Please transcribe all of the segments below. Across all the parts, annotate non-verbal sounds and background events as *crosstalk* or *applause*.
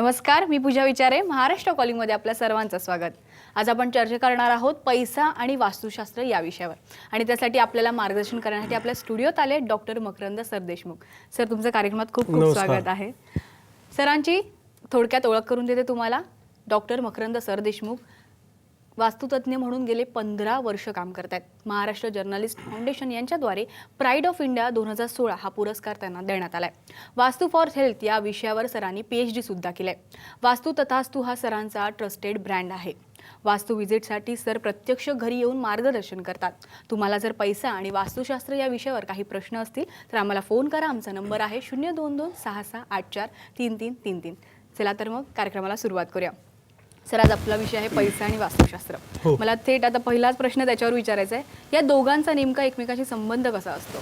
नमस्कार मी पूजा विचारे महाराष्ट्र कॉलिंगमध्ये आपल्या सर्वांचं स्वागत. आज आपण चर्चा करणार आहोत पैसा आणि वास्तुशास्त्र या विषयावर. आणि त्यासाठी आपल्याला मार्गदर्शन करण्यासाठी आपल्या स्टुडिओत आले डॉक्टर मकरंद सरदेशमुख सर तुमच्या कार्यक्रमात खूप खूप. स्वागत आहे. सरांची थोडक्यात ओळख करून देते तुम्हाला. डॉक्टर मकरंद सरदेशमुख वास्तुतज्ञ म्हणून गेले पंधरा वर्ष काम करत आहेत महाराष्ट्र जर्नलिस्ट फाउंडेशन यांच्याद्वारे प्राईड ऑफ इंडिया दोन हजार सोळा हा पुरस्कार त्यांना देण्यात आलाय. वास्तू फॉर हेल्थ या विषयावर सरांनी पी एच डी सुद्धा केलंय. वास्तू तथास्तू हा सरांचा ट्रस्टेड ब्रँड आहे. वास्तू व्हिजिटसाठी सर प्रत्यक्ष घरी येऊन मार्गदर्शन करतात. तुम्हाला जर पैसा आणि वास्तुशास्त्र या विषयावर काही प्रश्न असतील तर आम्हाला फोन करा. आमचा नंबर आहे शून्य दोन दोन सहा सहा आठ चार तीन तीन तीन तीन. चला तर मग कार्यक्रमाला सुरुवात करूया. सर आज आपला विषय आहे पैसा आणि वास्तुशास्त्र. हो. मला थेट आता पहिलाच प्रश्न त्याच्यावर विचारायचा आहे. या दोघांचा नेमका एकमेकाशी संबंध कसा असतो?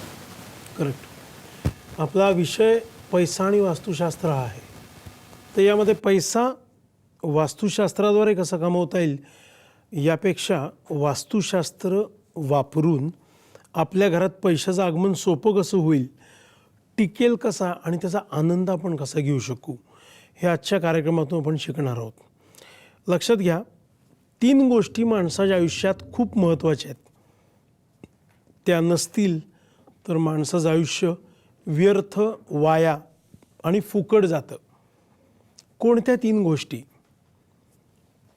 करेक्ट आपला विषय पैसा आणि वास्तुशास्त्र आहे. तर यामध्ये पैसा वास्तुशास्त्राद्वारे कसा कमवता येईल? यापेक्षा वास्तुशास्त्र वापरून आपल्या घरात पैशाचं आगमन सोपं कसं होईल? टिकेल कसा? आणि त्याचा आनंद आपण कसा घेऊ शकू? हे आजच्या कार्यक्रमातून आपण शिकणार आहोत. लक्षात घ्या तीन गोष्टी माणसाच्या आयुष्यात खूप महत्त्वाच्या आहेत. त्या नसतील तर माणसाचं आयुष्य व्यर्थ वाया आणि फुकट जातं. कोणत्या तीन गोष्टी?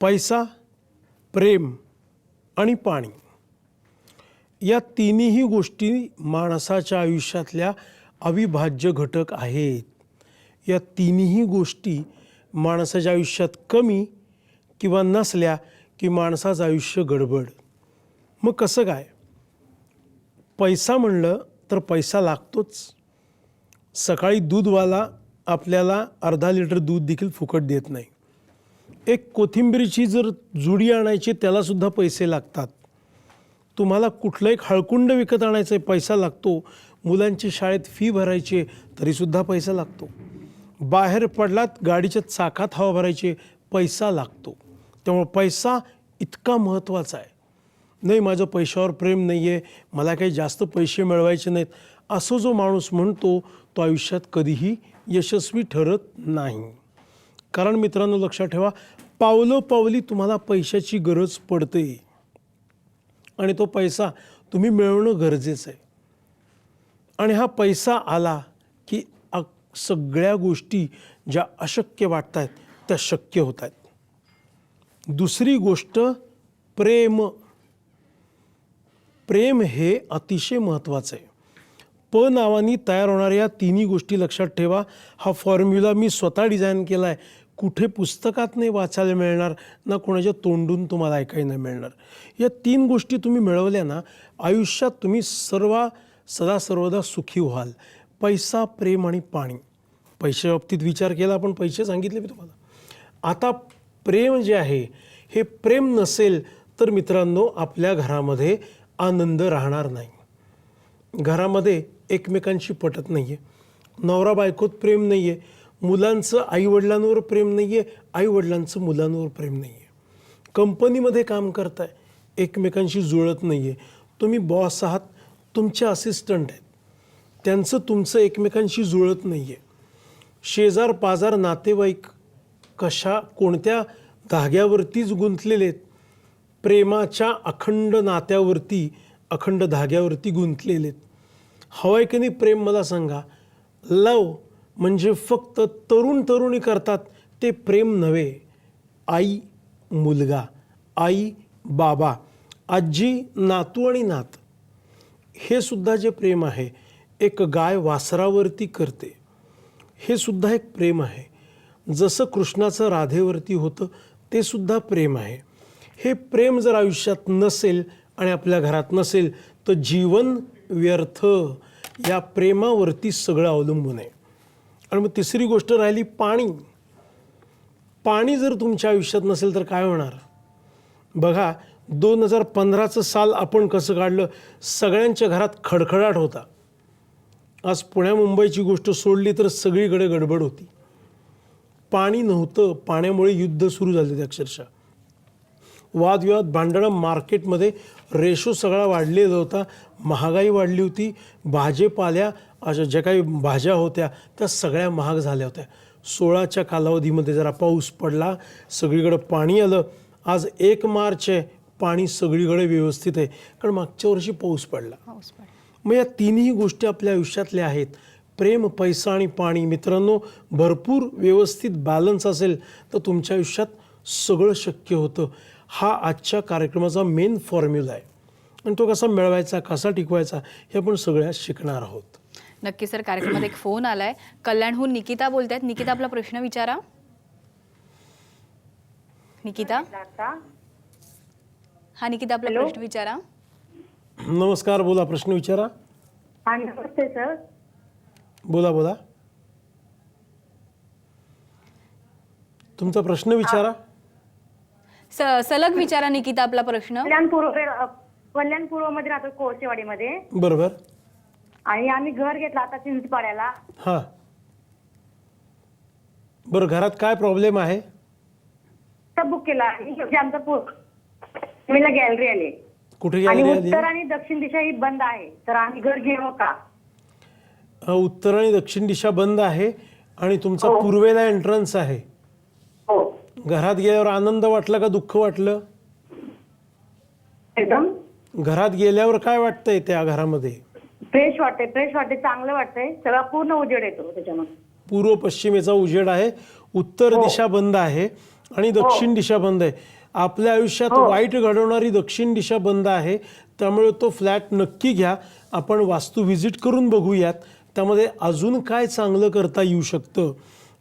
पैसा प्रेम आणि पाणी. या तिन्ही गोष्टी माणसाच्या आयुष्यातल्या अविभाज्य घटक आहेत. या तिन्ही गोष्टी माणसाच्या आयुष्यात कमी किंवा नसल्या की माणसाचं आयुष्य गडबड. मग कसं काय? पैसा म्हणलं तर पैसा लागतोच. सकाळी दूधवाला आपल्याला अर्धा लिटर दूध देखील फुकट देत नाही. एक कोथिंबीरची जर जुडी आणायची त्यालासुद्धा पैसे लागतात. तुम्हाला कुठलं एक हळकुंड विकत आणायचं आहे पैसा लागतो. मुलांची शाळेत फी भरायची तरीसुद्धा पैसा लागतो. बाहेर पडलात गाडीच्या चाकात हवा भरायचे पैसा लागतो. त्यामुळं पैसा इतका महत्त्वाचा आहे. नाही माझं पैशावर प्रेम नाही आहे मला काही जास्त पैसे मिळवायचे नाहीत असं जो माणूस म्हणतो तो आयुष्यात कधीही यशस्वी ठरत नाही. कारण मित्रांनो लक्षात ठेवा पावलं पावली तुम्हाला पैशाची गरज पडते. आणि तो पैसा तुम्ही मिळवणं गरजेचं आहे. आणि हा पैसा आला की सगळ्या गोष्टी ज्या अशक्य वाटत आहेत त्या शक्य होत आहेत दुसरी गोष्ट प्रेम. प्रेम हे अतिशय महत्त्वाचं आहे. प नावानी तयार होणाऱ्या तिन्ही गोष्टी लक्षात ठेवा. हा फॉर्म्युला मी स्वतः डिझाईन केला आहे कुठे पुस्तकात नाही वाचायला मिळणार ना कोणाच्या तोंडून तुम्हाला ऐकायला नाही मिळणार. या तीन गोष्टी तुम्ही मिळवल्या ना आयुष्यात तुम्ही सर्व सदा सर्वदा सुखी व्हाल. पैसा प्रेम आणि पाणी. पैशाच्या बाबतीत विचार केला आपण पैसे सांगितले मी तुम्हाला. आता प्रेम जे आहे हे प्रेम नसेल तर मित्रांनो आपल्या घरामध्ये आनंद राहणार नाही. घरामध्ये एकमेकांशी पटत नाही आहे नवरा बायकोत प्रेम नाही आहे मुलांचं आईवडिलांवर प्रेम नाही आहे आईवडिलांचं मुलांवर प्रेम नाही आहे कंपनीमध्ये काम करताय. एकमेकांशी जुळत नाही आहे तुम्ही बॉस आहात. तुमचे असिस्टंट आहेत. त्यांचं तुमचं एकमेकांशी जुळत नाही आहे शेजार पाजार नातेवाईक कशा कोणत्या धाग्यावरतीच गुंतलेले आहेत प्रेमाच्या अखंड नात्यावरती अखंड धाग्यावरती गुंतलेले आहेत हवंय की नाही प्रेम मला सांगा. लव म्हणजे फक्त तरुण तरुणी करतात ते प्रेम नव्हे. आई मुलगा. आई बाबा. आजी नातू आणि नात. हे सुद्धा जे प्रेम आहे एक गाय वासरावरती करते. हे सुद्धा एक प्रेम आहे. जसं कृष्णाचं राधेवरती होतं ते सुद्धा प्रेम आहे. हे प्रेम जर आयुष्यात नसेल आणि आपल्या घरात नसेल तर जीवन व्यर्थ. या प्रेमावरती सगळं अवलंबून आहे. आणि मग तिसरी गोष्ट राहिली पाणी. पाणी जर तुमच्या आयुष्यात नसेल तर काय होणार? बघा दोन हजार पंधराचं साल आपण कसं काढलं? सगळ्यांच्या घरात खडखडाट होता. आज पुण्या मुंबईची गोष्ट सोडली तर सगळीकडे गडबड होती. पाणी नव्हतं पाण्यामुळे युद्ध सुरू झाले होते अक्षरशः. वादविवाद भांडणं मार्केटमध्ये रेशो सगळा वाढलेला होता. महागाई वाढली होती. भाजीपाल्या अशा ज्या काही भाज्या होत्या त्या सगळ्या महाग झाल्या होत्या. सोळाच्या कालावधीमध्ये जरा पाऊस पडला सगळीकडे पाणी आलं. आज एक मार्च आहे पाणी सगळीकडे व्यवस्थित आहे. कारण मागच्या वर्षी पाऊस पडला. पाऊस पडेल. मग या तिन्ही गोष्टी आपल्या आयुष्यातल्या आहेत. प्रेम पैसा आणि पाणी. मित्रांनो भरपूर व्यवस्थित बॅलन्स असेल तर तुमच्या आयुष्यात सगळं शक्य होतं. हा आजच्या कार्यक्रमाचा मेन फॉर्म्युला आहे. आणि तो कसा मिळवायचा कसा टिकवायचा हे आपण सगळ्यात शिकणार आहोत. नक्की सर कार्यक्रमात एक फोन आलाय. कल्याणहून निकिता बोलतायत. निकिता आपला प्रश्न विचारा. निकिता? हा निकिता आपला प्रश्न विचारा. नमस्कार बोला प्रश्न विचारा. हा नमस्ते सर. बोला बोला. तुमचा प्रश्न विचारा. स- सलग विचारा निकिता आपला प्रश्न. कल्याण पूर्व कल्याण पूर्वमध्ये राहतो कोळसेवाडीमध्ये बरोबर. आणि आम्ही घर घेतलं आता चिंचपाड्याला. हां. बरं घरात काय प्रॉब्लेम आहे? तर बुक केला आणि शेवटी आमचा पूर्व गॅलरी आली. कुठे आणि गॅलरी आली? उत्तर आणि दक्षिण दिशा ही बंद आहे. तर आम्ही घर घेऊ का? उत्तर आणि दक्षिण दिशा बंद आहे आणि तुमचा पूर्वेला एंट्रन्स आहे. हो. घरात गेल्यावर आनंद वाटला का दुःख वाटलं? एकदम. घरात गेल्यावर काय वाटतंय त्या घरामध्ये? फ्रेश वाटते फ्रेश वाटते चांगलं वाटतंय. सगळा पूर्ण उजेड येतो त्याच्यामध्ये पूर्व पश्चिमेचा उजेड आहे उत्तर दिशा बंद आहे आणि दक्षिण दिशा बंद आहे. आपल्या आयुष्यात वाईट घडवणारी दक्षिण दिशा बंद आहे त्यामुळे तो फ्लॅट नक्की घ्या. आपण वास्तू व्हिजिट करून बघूयात. त्यामध्ये अजून काय चांगलं करता येऊ शकतं?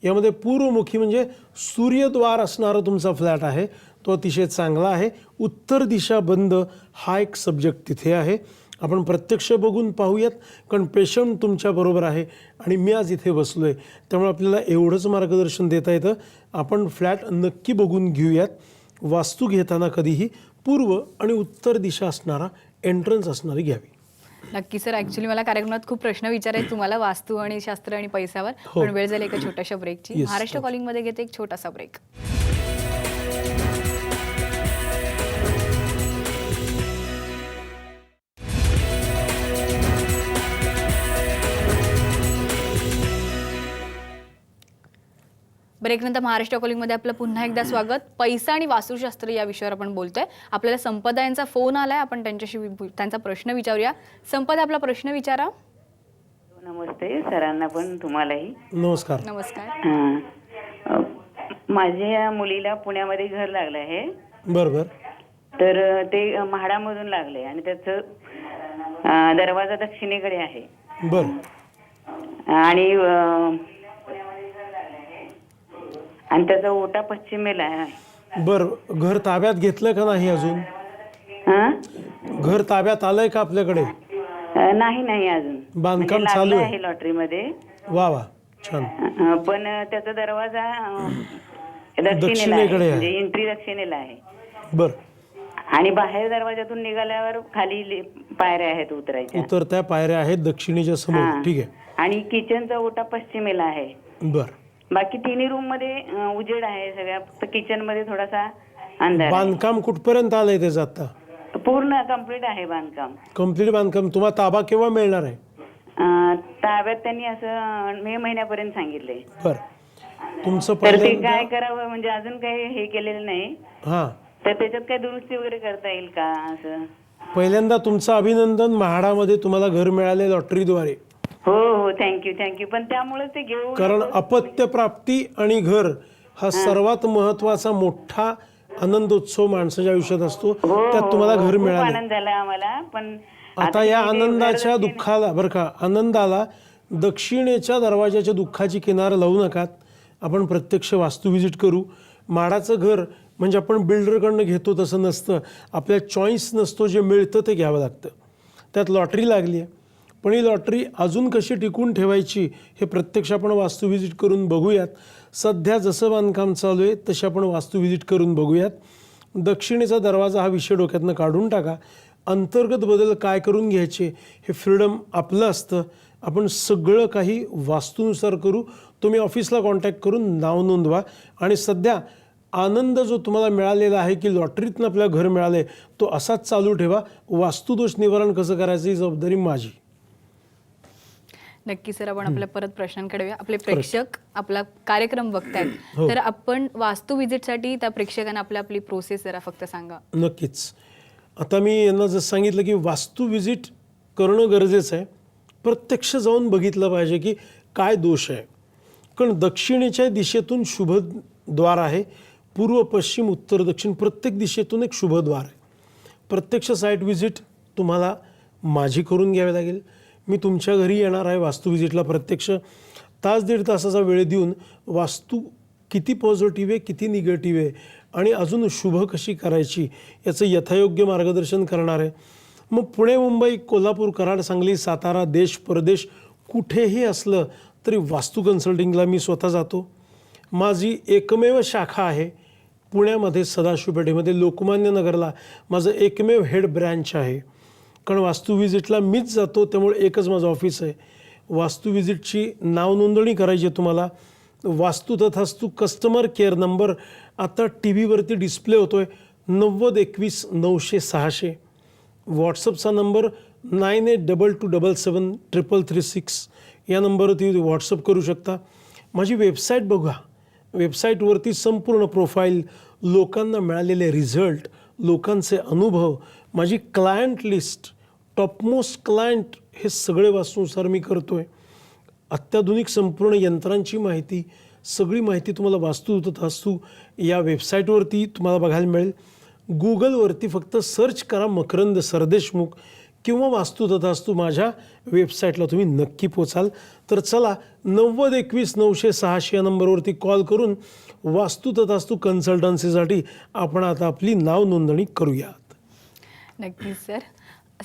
यामध्ये पूर्वमुखी म्हणजे सूर्यद्वार असणारा तुमचा फ्लॅट आहे तो अतिशय चांगला आहे. उत्तर दिशा बंद हा एक सब्जेक्ट तिथे आहे. आपण प्रत्यक्ष बघून पाहूयात कारण पेशंट तुमच्याबरोबर आहे आणि मी आज इथे बसलो आहे त्यामुळे आपल्याला एवढंच मार्गदर्शन देता येतं. आपण फ्लॅट नक्की बघून घेऊयात. वास्तू घेताना कधीही पूर्व आणि उत्तर दिशा असणारा एंट्रन्स असणारी घ्यावी. नक्की सर ऍक्च्युली मला कार्यक्रमात खूप प्रश्न विचारायचे तुम्हाला वास्तू आणि शास्त्र आणि पैशावर हो. पण वेळ झाली एका छोट्याशा ब्रेकची महाराष्ट्र okay. कॉलिंगमध्ये घेते एक छोटासा ब्रेक ब्रेकनंतर महाराष्ट्र कॉलिंगमध्ये आपलं पुन्हा एकदा स्वागत. पैसा आणि वास्तुशास्त्र या विषयावर आपण बोलतोय. आपल्याला संपदा यांचा फोन आलाय. आपण त्यांच्याशी त्यांचा प्रश्न विचारूया. संपदा आपला प्रश्न विचारा. नमस्ते. सरांना पण तुम्हालाही. नमस्कार. नमस्कार. हां. माझ्या मुलीला पुण्यामध्ये घर लागलं आहे. बरं बरं तर ते म्हाडामधून लागले आणि त्याचं दरवाजा दक्षिणेकडे आहे. बरं. आणि आणि त्याचा ओटा पश्चिमेला आहे. बरं घर ताब्यात घेतलं का नाही अजून? हां? घर ताब्यात आलंय का आपल्याकडे? अ, नाही नाही अजून. बांधकाम म्हणजे चालू आहे? आहे लॉटरीमध्ये. वा वा छान. अ, पण त्याचा दरवाजा अ, दक्षिणेला आहे. दक्षिणेकडे आहे. म्हणजे एंट्री दक्षिणेला आहे. बरं. आणि बाहेर दरवाजातून निघाल्यावर खाली ले- पायऱ्या आहेत उतरायच्या. उतरत्या पायऱ्या आहेत दक्षिणेच्या समोर. हां. ठीक आहे. आणि किचनचा ओटा पश्चिमेला आहे. बरं. बाकी तिन्ही रूममध्ये अं, उजेड आहे सगळ्या. फक्त किचनमध्ये थोडासा अंधार आहे. बांधकाम कुठपर्यंत आलंय त्याचं आता? पूर्ण कंप्लीट आहे बांधकाम. कंप्लीट बांधकाम. तुम्हाला ताबा केव्हा मिळणार आहे? अं, ताब्यात त्यांनी असं मे महिन्यापर्यंत सांगितले बरं. तुमचं तर ते पहिल्यांदा काय करावं म्हणजे अजून काही हे केलेलं नाही. हां. तर त्याच्यात काय दुरुस्ती वगैरे करता येईल का असं? पहिल्यांदा तुमचं अभिनंदन म्हाडामध्ये तुम्हाला घर मिळाले लॉटरीद्वारे हो हो थँक्यू थँक्यू पण त्यामुळे ते घेऊन कारण अपत्य प्राप्ती आणि घर हा सर्वात महत्त्वाचा मोठा आनंदोत्सव माणसाच्या आयुष्यात असतो. हो, त्यात हो, तुम्हाला हो, घर मिळाले. आनंद झाला आम्हाला. पण आता या आनंदाच्या दुःखाला बरं का आनंदाला दक्षिणेच्या दरवाजाच्या दुःखाची किनार लावू नकात. आपण प्रत्यक्ष वास्तू व्हिजिट करू. माडाचं घर म्हणजे आपण बिल्डरकडनं घेतो तसं नसतं. आपल्या चॉईस नसतो जे मिळतं ते घ्यावं लागतं. त्यात लॉटरी लागली आहे. पण ही लॉटरी अजून कशी टिकून ठेवायची हे प्रत्यक्ष आपण वास्तू व्हिजिट करून बघूयात. सध्या जसं बांधकाम चालू आहे तसे आपण वास्तू व्हिजिट करून बघूयात. दक्षिणेचा दरवाजा हा विषय डोक्यातनं काढून टाका. अंतर्गत बदल काय करून घ्यायचे हे फ्रीडम आपलं असतं. आपण सगळं काही वास्तूनुसार करू. तुम्ही ऑफिसला कॉन्टॅक्ट करून नाव नोंदवा. आणि सध्या आनंद जो तुम्हाला मिळालेला आहे की लॉटरीतनं आपल्या घर मिळालं आहे तो असाच चालू ठेवा. वास्तुदोष निवारण कसं करायचं ही जबाबदारी माझी. नक्की सर आपण आपल्या परत प्रश्नांकडे येऊया. आपले प्रेक्षक आपला कार्यक्रम बघतायत. *clears throat* हो. तर आपण वास्तू विजिटसाठी त्या प्रेक्षकांना आपल्या आपली प्रोसेस जरा फक्त सांगा. नक्कीच. आता मी यांना जसं सांगितलं की वास्तू विजिट करणं गरजेचं आहे. प्रत्यक्ष जाऊन बघितलं पाहिजे की काय दोष आहे. कारण दक्षिणेच्या दिशेतून शुभ द्वार आहे. पूर्व पश्चिम उत्तर दक्षिण प्रत्येक दिशेतून एक शुभ द्वार आहे. प्रत्यक्ष साईट व्हिजिट तुम्हाला माझी करून घ्यावी लागेल. मी तुमच्या घरी येणार आहे वास्तू व्हिजिटला प्रत्यक्ष तास दीड तासाचा वेळ देऊन वास्तू किती पॉझिटिव्ह आहे किती निगेटिव्ह आहे आणि अजून शुभ कशी करायची याचं यथायोग्य मार्गदर्शन करणार आहे. मग पुणे मुंबई कोल्हापूर कराड सांगली सातारा देश परदेश कुठेही असलं तरी वास्तू कन्सल्टिंगला मी स्वतः जातो. माझी एकमेव शाखा आहे पुण्यामध्ये सदाशिवपेठेमध्ये लोकमान्य नगरला. माझं एकमेव हेड ब्रँच आहे. कारण वास्तू व्हिजिटला मीच जातो त्यामुळे एकच माझं ऑफिस आहे. वास्तू व्हिजिटची नाव नोंदणी करायची आहे तुम्हाला. Vastu Tathastu customer care number आता टी व्हीवरती डिस्प्ले होतो आहे नव्वद एकवीस नऊशे सहाशे. व्हॉट्सअपचा number nine eight double two double seven triple three six. या नंबरवरती व्हॉट्सअप करू शकता. माझी वेबसाईट बघा. वेबसाईटवरती संपूर्ण प्रोफाईल लोकांना मिळालेले रिझल्ट लोकांचे अनुभव माझी क्लायंट लिस्ट टॉपमोस्ट क्लायंट हे सगळे वास्तूनुसार मी करतो आहे अत्याधुनिक संपूर्ण यंत्रांची माहिती सगळी माहिती तुम्हाला वास्तू असू या वेबसाईटवरती तुम्हाला बघायला मिळेल. गुगलवरती फक्त सर्च करा मकरंद सरदेशमुख किंवा वास्तू तथास्तू माझ्या वेबसाईटला तुम्ही नक्की पोचाल. तर चला नव्वद एकवीस नऊशे सहाशे या नंबरवरती कॉल करून वास्तू तथास्तू कन्सल्टन्सीसाठी आपण आता आपली नाव नोंदणी करूयात. नक्कीच सर.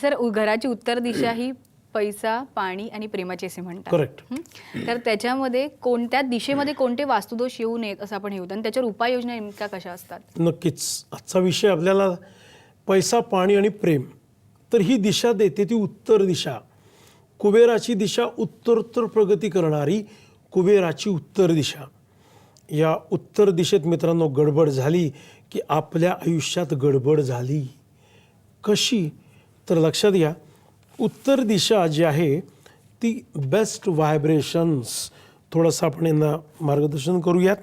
सर उ- घराची उत्तर दिशा ही पैसा पाणी आणि प्रेमाची असे म्हणतात. Correct. हं? तर त्याच्यामध्ये कोणत्या दिशेमध्ये कोणते वास्तुदोष येऊ नयेत असं आपण हे होतं. आणि त्याच्यावर उपाययोजना नेमक्या कशा असतात? नक्कीच. आजचा विषय आपल्याला पैसा पाणी आणि प्रेम. तर ही दिशा देते ती उत्तर दिशा. कुबेराची दिशा उत्तरोत्तर प्रगती करणारी कुबेराची उत्तर दिशा. या उत्तर दिशेत मित्रांनो गडबड झाली की आपल्या आयुष्यात गडबड झाली. कशी? तर लक्षात घ्या उत्तर दिशा जी आहे ती बेस्ट व्हायब्रेशन्स थोडंसं आपण यांना मार्गदर्शन करूयात.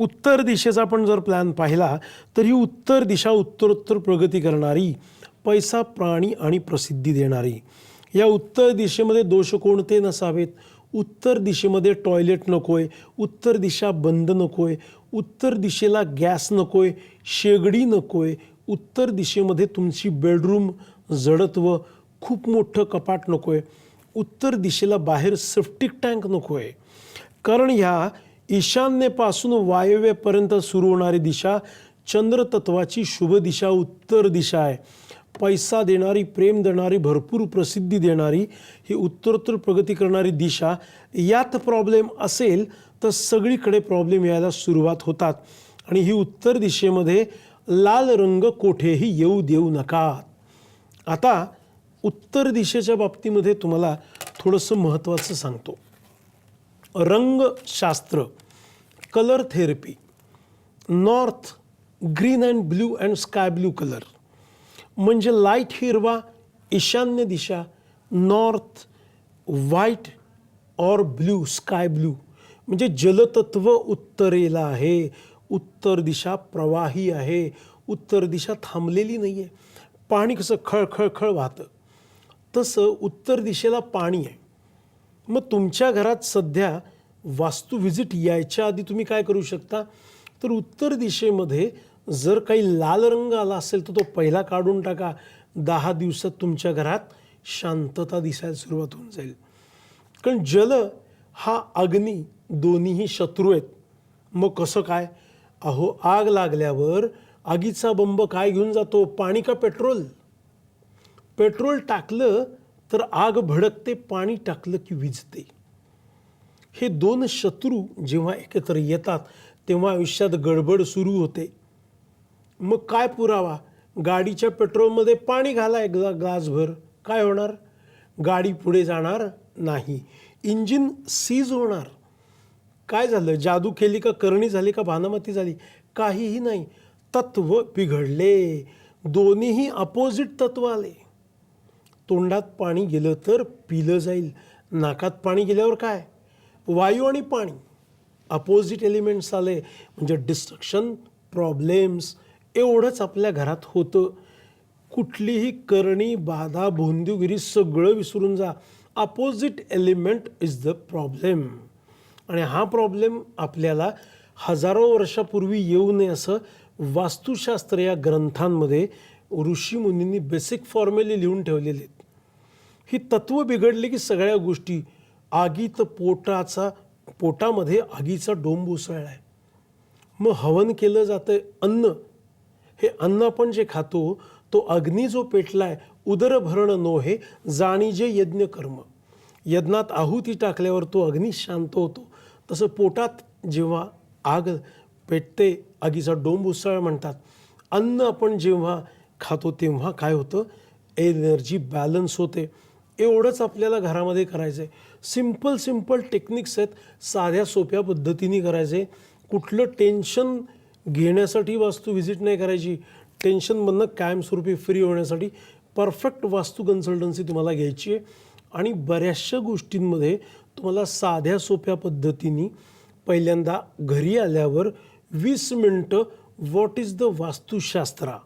उत्तर दिशेचा आपण जर प्लॅन पाहिला तर ही उत्तर दिशा उत्तरोत्तर प्रगती करणारी पैसा प्राणी आणि प्रसिद्धी देणारी. या उत्तर दिशेमध्ये दोष कोणते नसावेत? उत्तर दिशेमध्ये टॉयलेट नको आहे उत्तर दिशा बंद नको आहे उत्तर दिशेला गॅस नको आहे शेगडी नको आहे उत्तर दिशेमध्ये तुमची बेडरूम जडत्व खूप मोठं कपाट नको आहे उत्तर दिशेला बाहेर सेफ्टिक टँक नको आहे कारण ह्या ईशान्येपासून वायव्येपर्यंत सुरू होणारी दिशा चंद्रतत्वाची शुभ दिशा उत्तर दिशा आहे. पैसा देणारी प्रेम देणारी भरपूर प्रसिद्धी देणारी ही उत्तरोत्तर प्रगती करणारी दिशा यात प्रॉब्लेम असेल तर सगळीकडे प्रॉब्लेम यायला सुरुवात होतात. आणि ही उत्तर दिशेमध्ये लाल रंग कोठेही येऊ देऊ नका. आता उत्तर दिशेच्या बाबतीमध्ये तुम्हाला थोडंसं महत्त्वाचं सांगतो. रंगशास्त्र colour therapy north green and blue and sky blue colour म्हणजे लाइट हिरवा ईशान्य दिशा north white or blue sky blue म्हणजे जलतत्व उत्तरेला आहे. उत्तर दिशा प्रवाही आहे. उत्तर दिशा थांबलेली नाही आहे पाणी कसं खळखळखळ वाहतं. तसं उत्तर दिशेला पाणी आहे. मग तुमच्या घरात सध्या वास्तू व्हिजिट यायच्या आधी तुम्ही काय करू शकता? तर उत्तर दिशेमध्ये जर काही लाल रंग आला असेल तर तो पहिला काढून टाका. दहा दिवसात तुमच्या घरात शांतता दिसायला सुरुवात होऊन जाईल. कारण जल हा अग्नी दोन्हीही शत्रू आहेत. मग कसं काय? अहो आग लागल्यावर आगीचा बंब काय घेऊन जातो? पाणी का पेट्रोल? पेट्रोल टाकलं तर आग भडकते पाणी टाकलं की विजते. हे दोन शत्रू जेव्हा एकत्र येतात तेव्हा आयुष्यात गडबड सुरू होते. मग काय पुरावा? गाडीच्या पेट्रोलमध्ये पाणी घालाय ग्ला ग्लासभर काय होणार? गाडी पुढे जाणार नाही. इंजिन सीज होणार. काय झालं? जादू केली का करणी झाली का भानामती झाली? काहीही नाही. तत्व बिघडले. दोन्हीही अपोजिट तत्व आले. तोंडात पाणी गेलं तर पिलं जाईल. नाकात पाणी गेल्यावर काय? वायू आणि पाणी. अपोजिट एलिमेंट्स आले. म्हणजे डिस्ट्रक्शन प्रॉब्लेम्स. एवढंच आपल्या घरात होतं. कुठलीही करणी बाधा भोंदूगिरी सगळं विसरून जा. Opposite element is the problem आणि हा प्रॉब्लेम आपल्याला हजारो वर्षापूर्वी येऊ नये असं वास्तुशास्त्र या ग्रंथांमध्ये ऋषीमुनींनी बेसिक फॉर्म्युले लिहून ठेवलेले आहेत. ही तत्त्व बिघडली की सगळ्या गोष्टी आगीत पोटाचा पोटामध्ये आगीचा डोंब उसळला आहे मग हवन केलं जातं अन्न. हे अन्न आपण जे खातो तो अग्नी जो पेटलाय उदर भरण नो हे यज्ञ कर्म यज्ञात आहुती टाकल्यावर तो अग्नी शांत होतो. तसं पोटात जेव्हा आग पेटते आगीचा डोंब उसळ म्हणतात. अन्न आपण जेव्हा खातो तेव्हा काय होतं? एनर्जी बॅलन्स होते. एवढंच आपल्याला घरामध्ये करायचं आहे सिंपल सिंपल टेक्निक्स आहेत. साध्या सोप्या पद्धतीने करायचे कुठलं टेन्शन घेण्यासाठी वास्तू व्हिजिट नाही करायची. टेन्शनमधनं कायमस्वरूपी फ्री होण्यासाठी परफेक्ट वास्तू कन्सल्टन्सी तुम्हाला घ्यायची आहे. आणि बऱ्याचशा गोष्टींमध्ये तुम्हाला साध्या सोप्या पद्धतीने पहिल्यांदा घरी आल्यावर वीस मिनटं व्हॉट इज द वास्तुशास्त्रा?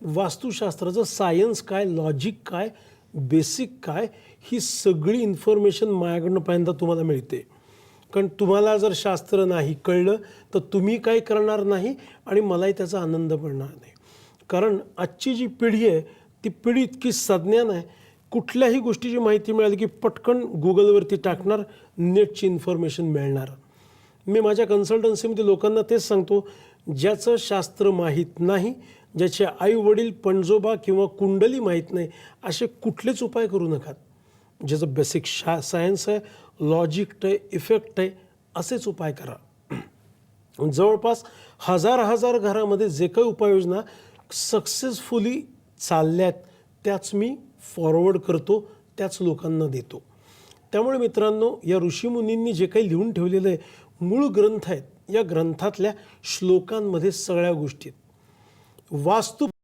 वास्तुशास्त्राचं सायन्स काय लॉजिक काय बेसिक काय ही सगळी इन्फॉर्मेशन माझ्याकडनं पहिल्यांदा तुम्हाला मिळते. कारण तुम्हाला जर शास्त्र नाही कळलं तर तुम्ही काय करणार नाही आणि मलाही त्याचा आनंद पडणार नाही. कारण आजची जी पिढी आहे ती पिढी इतकी सज्ञान आहे कुठल्याही गोष्टीची माहिती मिळाली की पटकन गुगलवरती टाकणार नेटची इन्फॉर्मेशन मिळणार. मी माझ्या कन्सल्टन्सीमध्ये लोकांना तेच सांगतो ज्याचं शास्त्र माहीत नाही ज्याचे आई वडील पणजोबा किंवा कुंडली माहीत नाही असे कुठलेच उपाय करू नका. ज्याचं बेसिक शा सायन्स आहे लॉजिक आहे इफेक्ट आहे असेच उपाय करा. *clears throat* जवळपास हजार हजार घरामध्ये जे काही उपाययोजना सक्सेसफुली चालल्यात त्याच मी फॉरवर्ड करतो त्याच लोकांना देतो. त्यामुळे मित्रांनो या ऋषीमुनींनी जे काही लिहून ठेवलेलं आहे मूळ ग्रंथ आहेत या ग्रंथातल्या श्लोकांमध्ये सगळ्या गोष्टी आहेत. वास्तू